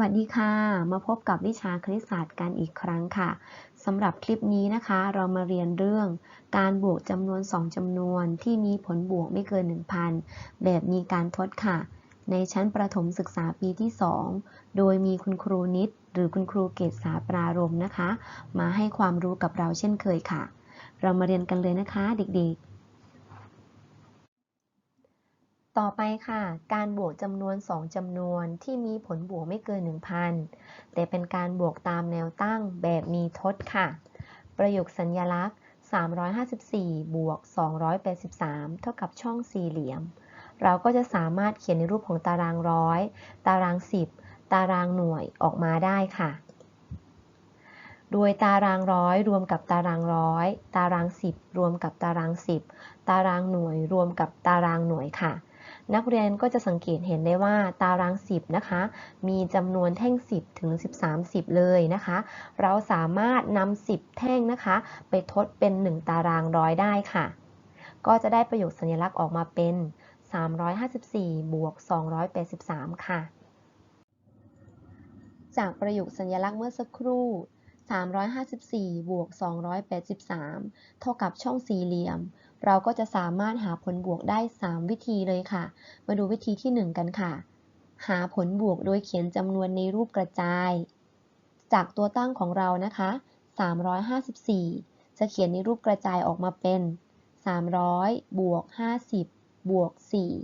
วัสดีค่ะ มาพบกับวิชาคณิตศาสตร์กันอีกครั้งค่ะสำหรับคลิปนี้นะคะ เรามาเรียนเรื่องการบวกจำนวน 2จำนวนที่มีผลบวกไม่เกิน 1,000 แบบมีการทดค่ะ ในชั้นประถมศึกษาปีที่ 2 โดยมีคุณครูนิด หรือคุณครูเกษาปรารม์นะคะ มาให้ความรู้กับเราเช่นเคยค่ะ เรามาเรียนกันเลยนะคะเด็กๆ ต่อไปค่ะ การบวกจำนวน 2จำนวนที่มีผลบวกไม่เกิน 1,000 แต่เป็นการบวกตามแนวตั้งแบบมีทดค่ะ ประโยคสัญญลักษณ์ 354 บวก 283 เท่ากับช่องสี่เหลี่ยม เราก็จะสามารถเขียนในรูปของตารางร้อย ตาราง 10 ตารางหน่วยออกมาได้ค่ะ โดยตารางร้อยรวมกับตารางร้อย ตาราง 10 รวมกับตาราง 10 ตารางหน่วยรวมกับตารางหน่วยค่ะ นักเรียนก็จะสังเกตเห็นได้ว่าตาราง 10 นะคะ มีจำนวนแท่ง 10 ถึง 13 10 เลยนะคะ เราสามารถนำ 10 แท่งนะคะ ไปทดเป็น 1 ตารางร้อยได้ค่ะ ก็จะได้ประโยคสัญลักษณ์ออกมาเป็น 354 บวก 283 ค่ะ จากประโยคสัญลักษณ์เมื่อสักครู่ 354 บวก 283 เท่ากับช่องสี่เหลี่ยม เราก็จะสามารถหาผลบวกได้ 3 วิธีเลยค่ะ มาดูวิธีที่ 1 กันค่ะ หาผลบวกโดยเขียนจำนวนในรูปกระจาย จากตัวตั้งของเรานะคะ 354 จะเขียนในรูปกระจายออกมาเป็น 300 บวก 50 บวก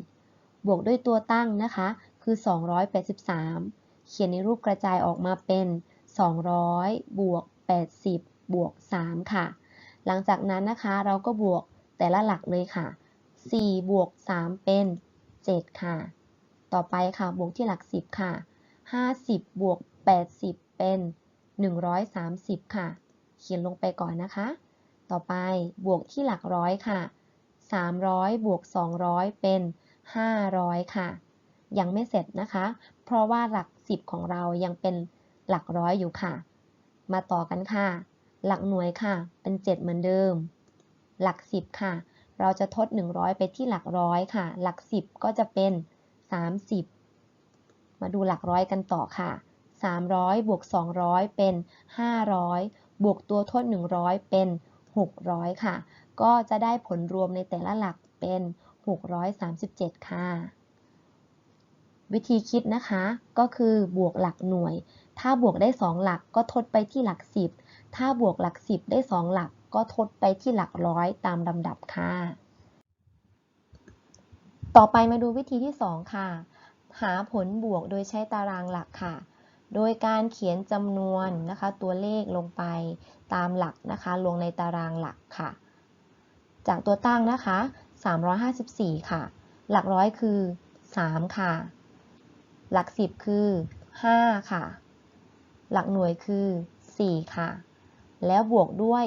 4 บวกด้วยตัวตั้งนะคะ คือ 283 เขียนในรูปกระจายออกมาเป็น 200 บวก 80 บวก 3 ค่ะ หลังจากนั้นนะคะเราก็บวก แต่ละหลักเลยค่ะ 4 บวก 3 เป็น 7 ค่ะ ต่อไปค่ะ บวกที่หลัก 10 ค่ะ 50 บวก 80 เป็น 130 ค่ะ เขียนลงไปก่อนนะคะ ต่อไปบวกที่หลักร้อยค่ะ 300 บวก 200 เป็น 500 ค่ะ ยังไม่เสร็จนะคะ เพราะว่าหลัก 10 ของเรายังเป็นหลักร้อยอยู่ค่ะ มาต่อกันค่ะ หลักหน่วยค่ะ เป็น 7 เหมือนเดิม หลัก 10 ค่ะ เราจะทด 100 ไปที่หลักร้อยค่ะ หลัก 10 ก็จะเป็น 30 มาดูหลักร้อยกันต่อค่ะ 300 บวก 200 เป็น 500 บวกตัวทด 100 เป็น 600 ค่ะ ก็จะได้ผลรวมในแต่ละหลักเป็น 637 ค่ะ วิธีคิดนะคะ ก็คือบวกหลักหน่วย ถ้าบวกได้ 2 หลักก็ทดไปที่หลัก 10 ถ้าบวกหลัก 10 ได้ 2 หลัก ก็ทดไปที่หลักร้อยตามลำดับค่ะ ต่อไปมาดูวิธีที่ 2 ค่ะ หาผลบวกโดยใช้ตารางหลักค่ะ โดยการเขียนจำนวนนะคะ ตัวเลขลงไปตามหลักนะคะ ลงในตารางหลักค่ะ จากตัวตั้งนะคะ 354 ค่ะ หลักร้อยคือ 3 ค่ะ หลัก 10 คือ 5 ค่ะ หลักหน่วยคือ 4 ค่ะ แล้วบวกด้วย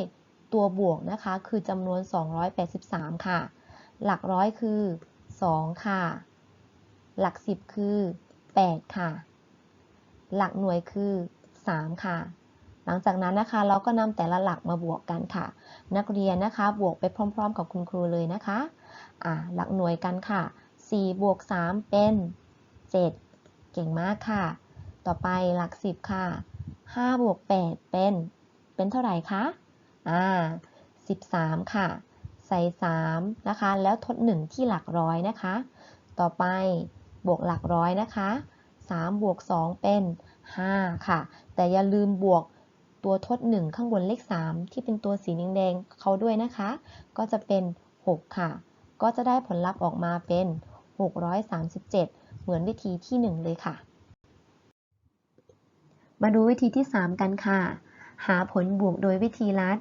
ตัวบวกนะคะ คือจำนวน 283 ค่ะ หลักร้อยคือ 2 ค่ะ หลัก 10 คือ 8 ค่ะ หลักหน่วยคือ 3 ค่ะ หลังจากนั้นนะคะเราก็นำแต่ละหลักมาบวกกันค่ะ นักเรียนนะคะบวกไปพร้อม ๆ กับคุณครูเลยนะคะอ่าหลักหน่วยกันค่ะ 4 บวก 3 เป็น 7 เก่งมากค่ะ ต่อไปหลัก 10 ค่ะ 5 บวก 8 เป็น เป็นเท่าไหร่คะ อ่า13 ค่ะ ใส่ 3 นะคะ แล้วทด 1 ที่หลักร้อยนะคะ ต่อไปบวกหลักร้อยนะคะ 3 บวก 2 เป็น 5 ค่ะ แต่อย่าลืมบวกตัวทด 1 ข้างบนเลข 3 ที่เป็นตัวสีแดงๆเขาด้วยนะคะ ก็จะเป็น 6 ค่ะ ก็จะได้ผลลัพธ์ออกมาเป็น 637 เหมือนวิธีที่ 1 เลยค่ะ มาดูวิธีที่ 3 กันค่ะ หาผลบวกโดยวิธีลัด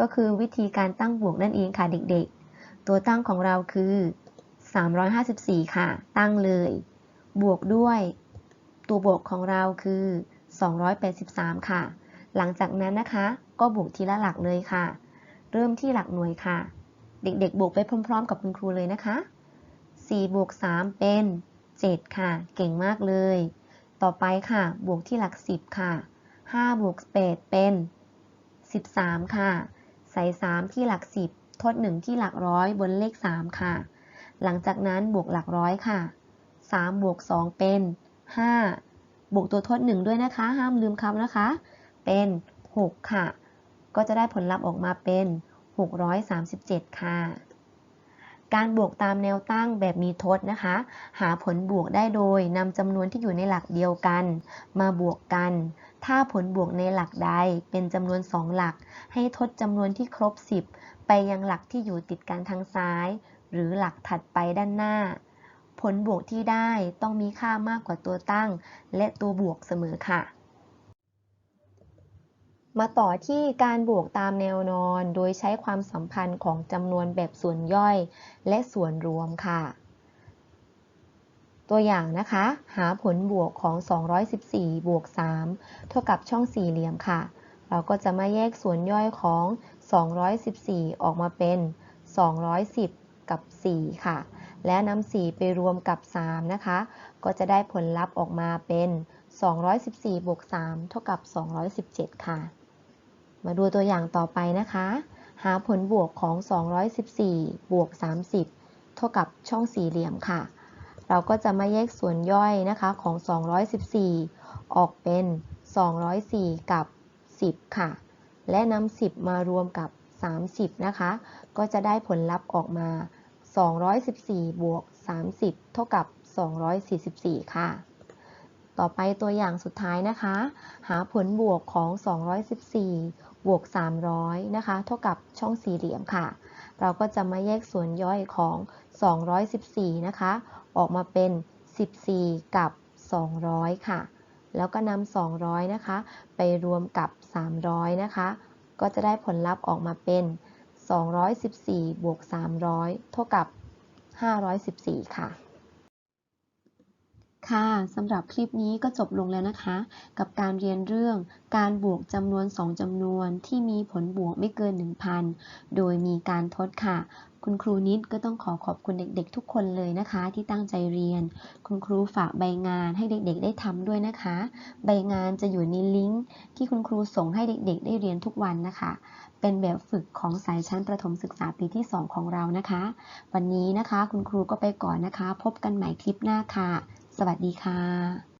ก็คือวิธีการตั้งบวกนั่นเองค่ะเด็กๆ ตัวตั้งของเราคือ 354 ค่ะ ตั้งเลย บวกด้วย ตัวบวกของเราคือ 283 ค่ะ หลังจากนั้นนะคะ ก็บวกทีละหลักเลยค่ะ เริ่มที่หลักหน่วยค่ะ เด็กๆ บวกไปพร้อม ๆ กับคุณครูเลยนะคะ 4 บวก 3 เป็น 7 ค่ะ เก่งมากเลย ต่อไปค่ะ บวกที่หลัก 10 ค่ะ5บวก8เป็น 13 ค่ะ ใส่ 3 ที่หลัก 10 ทด 1 ที่หลักร้อยบนเลข 3 ค่ะ หลังจากนั้นบวกหลักร้อยค่ะ 3 บวก 2 เป็น 5 บวกตัวทด 1 ด้วยนะคะ ห้ามลืมคำนะคะ เป็น 6 ค่ะ ก็จะได้ผลลัพธ์ออกมาเป็น 637 ค่ะ การบวกตามแนวตั้งแบบมีทดนะคะ หาผลบวกได้โดยนำจำนวนที่อยู่ในหลักเดียวกัน มาบวกกัน ถ้าผลบวกในหลักใดเป็นจำนวน 2 หลัก ให้ทดจำนวนที่ครบ 10 ไปยังหลักที่อยู่ติดกันทางซ้าย หรือหลักถัดไปด้านหน้า ผลบวกที่ได้ต้องมีค่ามากกว่าตัวตั้ง และตัวบวกเสมอค่ะ มาต่อที่การบวกตามแนวนอน โดยใช้ความสัมพันธ์ของจำนวนแบบส่วนย่อย และส่วนรวมค่ะ ตัวอย่างนะคะ หาผลบวกของ 214 บวก 3 เท่ากับช่องสี่เหลี่ยมค่ะ เราก็จะมาแยกส่วนย่อยของ 214 ออกมาเป็น 210 กับ 4 ค่ะ และนำ4ไปรวมกับ 3 นะคะ ก็จะได้ผลลัพธ์ออกมาเป็น214บวก3เท่ากับ 217 ค่ะ มาดูตัวอย่างต่อไปนะคะ หาผลบวกของ 214 บวก 30 เท่ากับช่องสี่เหลี่ยมค่ะ เราก็จะมาแยกส่วนย่อยนะคะของ 214 ออกเป็น 204 กับ 10 ค่ะ และนำ10 มารวมกับ 30 นะคะ ก็จะได้ผลลัพธ์ออกมา 214 บวก 30 เท่ากับ 244 ค่ะ ต่อไปตัวอย่างสุดท้ายนะคะ หาผลบวกของ 214 บวก 300 นะคะ เท่ากับช่องสี่เหลี่ยมค่ะ เราก็จะมาแยกส่วนย่อยของ 214 นะคะ ออกมาเป็น 14 กับ 200 ค่ะ แล้วก็นำ200 นะคะ ไปรวมกับ 300 นะคะ ก็จะได้ผลลัพธ์ออกมาเป็น 214 บวก 300 เท่ากับ 514 ค่ะ ค่ะสำหรับคลิปนี้ก็จบลงแล้วนะคะ กับการเรียนเรื่องการบวกจำนวน 2จำนวนที่มีผลบวกไม่เกิน 1,000 โดยมีการทดค่ะ คุณครูนิดก็ต้องขอขอบคุณเด็กๆ ทุกคนเลยนะคะ ที่ตั้งใจเรียน คุณครูฝากใบงานให้เด็กๆ ได้ทำด้วยนะคะ ใบงานจะอยู่ในลิงก์ที่คุณครูส่งให้เด็กๆ ได้เรียนทุกวันนะคะ เป็นแบบฝึกของสายชั้นประถมศึกษาปีที่ 2 ของเรานะคะ วันนี้นะคะ คุณครูก็ไปก่อนนะคะ พบกันใหม่คลิปหน้าค่ะ สวัสดีค่ะ